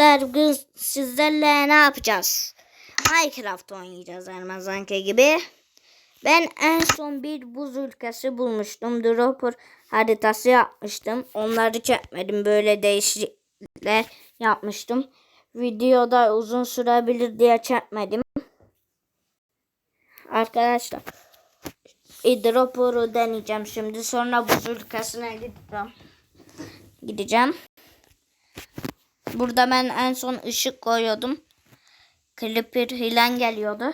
arkadaşlar bugün sizlerle ne yapacağız? Minecraft oynayacağız Ramazanki gibi. Ben en son bir buz ülkesi bulmuştum. Dropper haritası yapmıştım. Onları çekmedim. Böyle değişiklikler yapmıştım. Videoda uzun sürebilir diye çekmedim. Arkadaşlar e, deneyeceğim şimdi. Sonra buz ülkesine gideceğim. Gideceğim. Burada ben en son ışık koyuyordum. Clipper hilen geliyordu.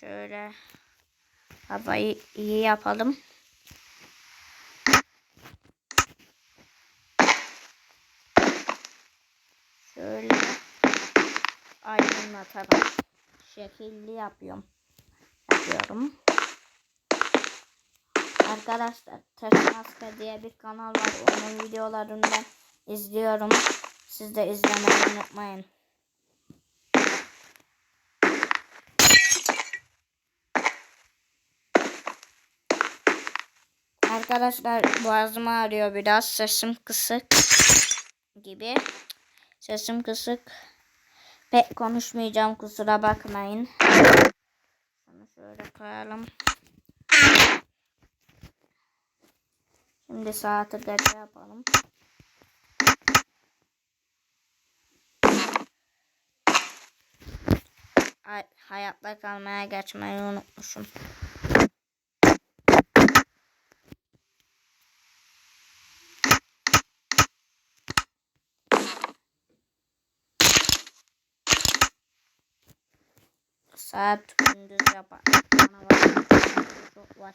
Şöyle havayı iyi yapalım. Şöyle aydınlatalım. Şekilli yapıyorum. Yapıyorum. Arkadaşlar Taş Maske diye bir kanal var. Onun videolarından izliyorum. Siz de izlemeyi unutmayın. Arkadaşlar boğazım ağrıyor biraz. Sesim kısık gibi. Sesim kısık. Pek konuşmayacağım kusura bakmayın. Şunu şöyle koyalım. Şimdi saati gece yapalım. Ay, hayatta kalmaya geçmeyi unutmuşum. Saat gündüz yapar. Bana var. Çok var.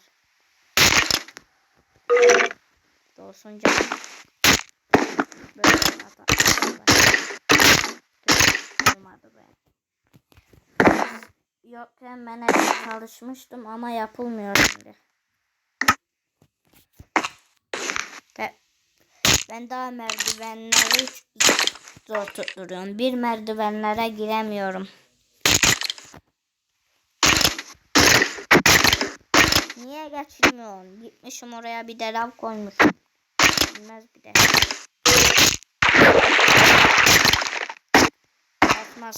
Dolsun canım. Böyle hata. Olmadı be. Yokken ben hep çalışmıştım ama yapılmıyor şimdi. Ben daha merdivenleri zor tutturuyorum. Bir merdivenlere giremiyorum. Niye geçmiyorsun? Gitmişim oraya bir de lav koymuşum. Bilmez bir de. Atmaz.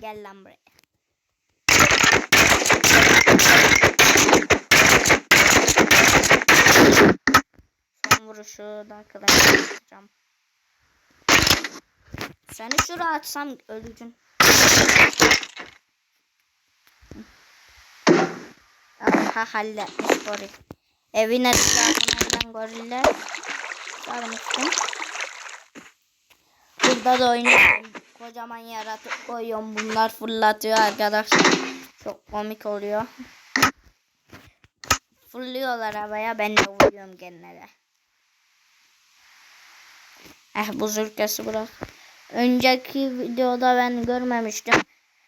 Gel lan buraya. Da kadar yapacağım. Seni şuraya atsam öleceksin. Aha halletmiş goril. Evin etrafından goriller sarmıştım. Burada da oynuyorum. Kocaman yaratık koyuyorum. Bunlar fırlatıyor arkadaşlar. Çok komik oluyor. Fırlıyorlar havaya. Ben de vuruyorum genelde. Eh buz ülkesi burası. Önceki videoda ben görmemiştim.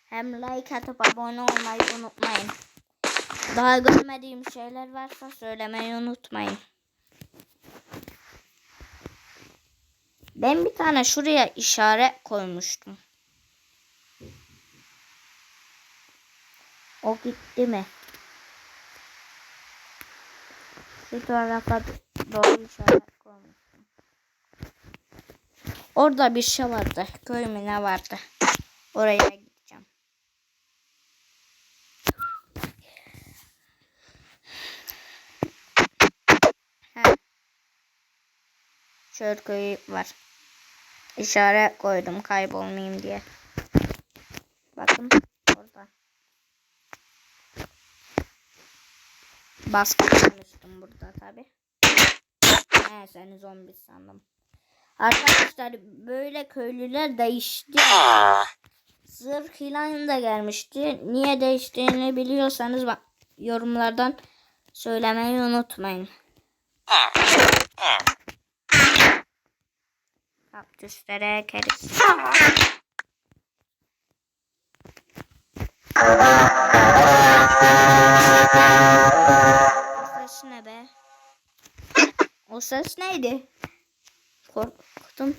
Hem like atıp abone olmayı unutmayın. Daha görmediğim şeyler varsa söylemeyi unutmayın. Ben bir tane şuraya işaret koymuştum. O gitti mi? Şu tarafa doğru işaret. Orada bir şey vardı. Köy mü ne vardı? Oraya gideceğim. Heh. Çöl köyü var. İşaret koydum kaybolmayayım diye. Bakın orada. Baskı burada tabi. He seni zombi sandım. Arkadaşlar böyle köylüler değişti. Zırh filan da gelmişti. Niye değiştiğini biliyorsanız bak yorumlardan söylemeyi unutmayın. Kaktüslere ekeriz. Ses ne be? O ses neydi? Korktu yaptım.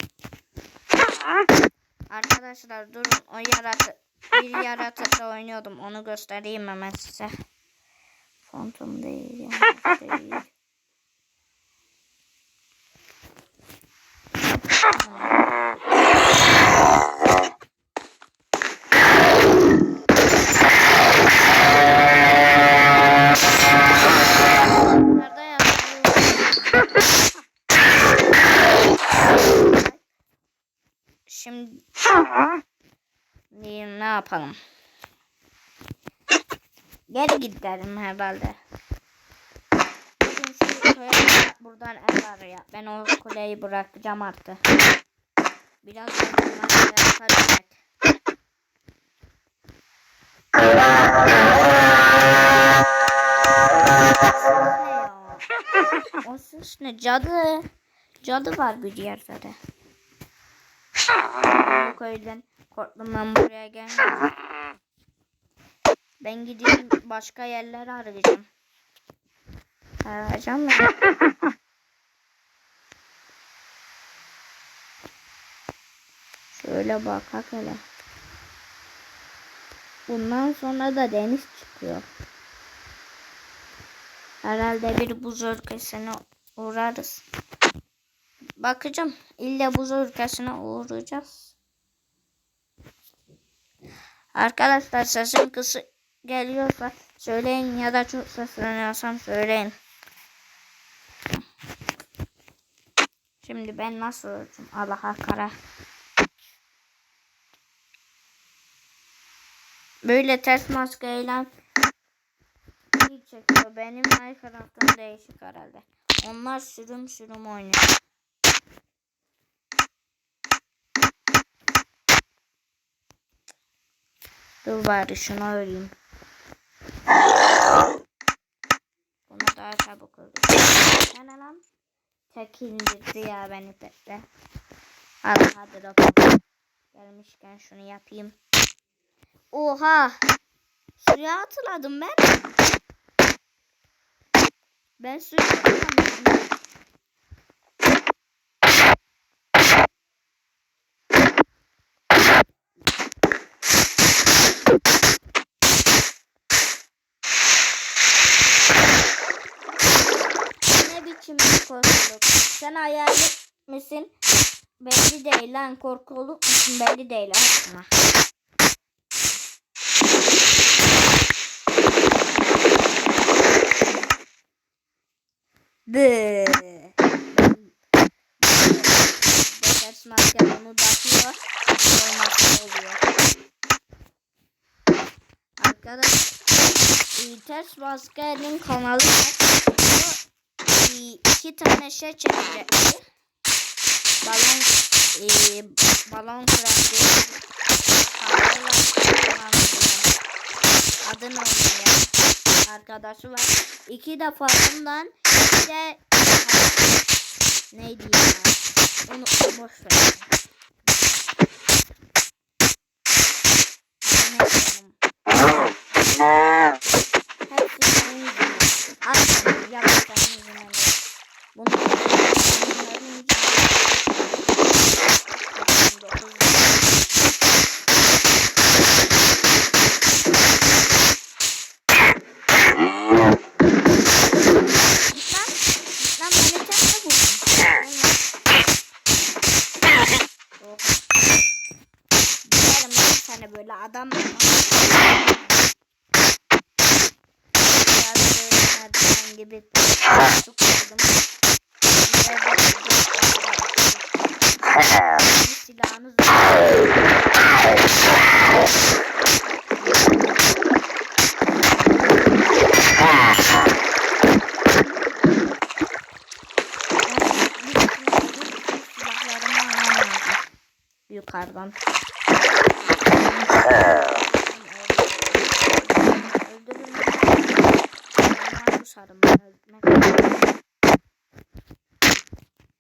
Arkadaşlar durun o yaratı bir yaratıkla oynuyordum. Onu göstereyim hemen size. Phantom değil yani değil. Nerede yazıyor? Şimdi ne ne yapalım? Geri gidelim herhalde. Buradan var ya. Ben o kuleyi bırakacağım artık. Biraz sonra. O ses ne? Cadı. Cadı var bir yerde de. Bu köyden korktum ben buraya gelmedim. Ben gideyim başka yerler arayacağım. Arayacağım mı? Şöyle bakak hele. Bundan sonra da deniz çıkıyor. Herhalde bir buz ülkesine uğrarız. Bakacağım. İlle buz ülkesine uğrayacağız. Arkadaşlar sesim kısa geliyorsa söyleyin ya da çok sesleniyorsam söyleyin. Şimdi ben nasıl ölçüm? Allah'a kara. Böyle ters maskeyle çekiyor. Benim Minecraft'ım değişik herhalde. Onlar sürüm sürüm oynuyor. Dur bari şunu öreyim. Bunu daha çabuk öldür. Ne lan? Tek indirdi ya beni bekle. Al hadi bakalım. Gelmişken şunu yapayım. Oha! Suya atladım ben. Ben suya atlamışım. Belli değil lan korkuluk musun belli değil aslında. Dı. Bekers maske onu takıyor. Olmazsa oluyor. Arkadaş e, ters maskenin kanalı var. E, iki tane şey çekecekti. Balon e, balon bir kanalı var. Adını unuttum arkadaşı var. İki defa ondan bir de neydi ya? Onu boş ver. Ne? Hepsi yüzünden. Aslında yapma senin yüzünden. değil. Bunu bunların yüzünden. Dokuz, Git lan. Git lan beni tek mi buldun? Oh. Giderim lan seni merdiven gibi koydum. Bir silahınız. Yukarıdan. Ben öldürmek.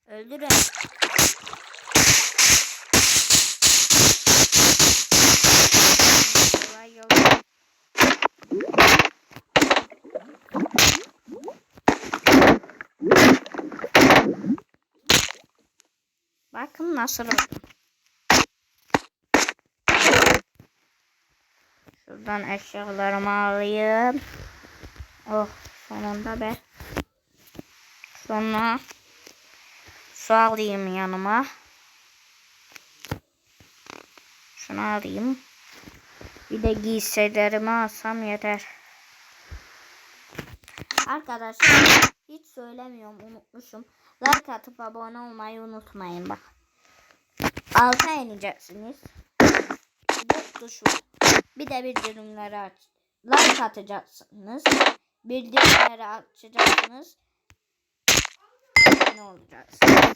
Öldürün. Kolay yolculuk. Bakın nasıl oldum? Şuradan eşyalarımı alayım. Oh sonunda be. Sonra su alayım yanıma. Şunu alayım. Bir de giysilerimi alsam yeter. Arkadaşlar hiç söylemiyorum unutmuşum. Like atıp abone olmayı unutmayın bak. Alta ineceksiniz. Bu tuşu. Bir de bildirimleri aç. Like atacaksınız. Bildirimleri açacaksınız. Ne olacaksınız?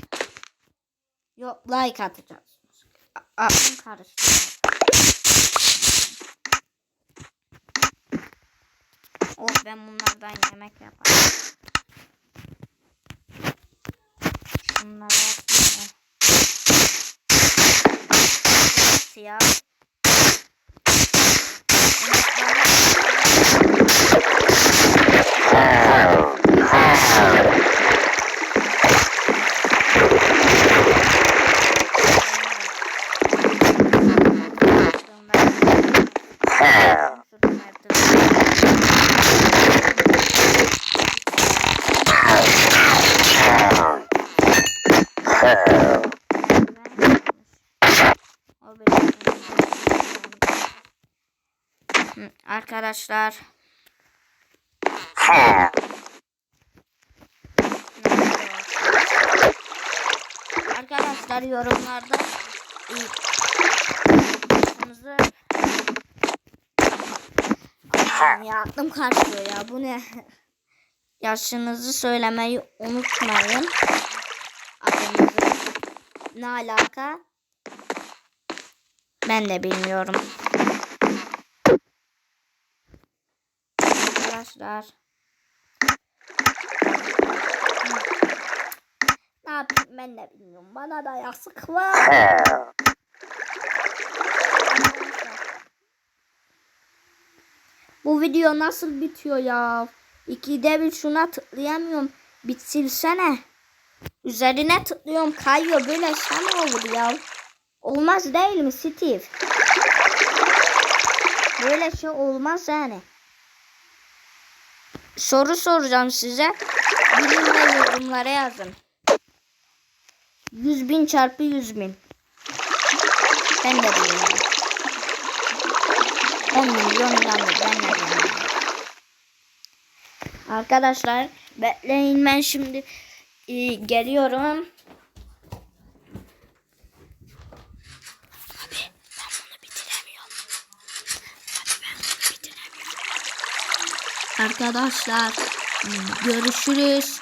Yok like atacaksınız. Aklım karıştı. Oh ben bunlardan yemek yaparım. Şunları atayım. Siyah. O benim. Hı, Arkadaşlar. Arkadaşlar yorumlarda Allah'ım ya aklım karışıyor ya bu ne? Yaşınızı söylemeyi unutmayın. Adınızı. Ne alaka? Ben de bilmiyorum. Arkadaşlar. Ne yapayım ben de bilmiyorum. Bana da yazık var. Bu video nasıl bitiyor ya? İkide bir şuna tıklayamıyorum. Bitsilsene. Üzerine tıklıyorum kayıyor. Böyle şey mi olur ya? Olmaz değil mi Steve? Böyle şey olmaz yani. Soru soracağım size. Bilin yorumlara yazın. 100 bin çarpı 100 bin. Ben de bilmiyorum. 10 milyon. Ben de bilmiyorum. Arkadaşlar bekleyin ben şimdi e, geliyorum. Abi ben bunu bitiremiyorum. Abi ben bunu bitiremiyorum. Arkadaşlar görüşürüz.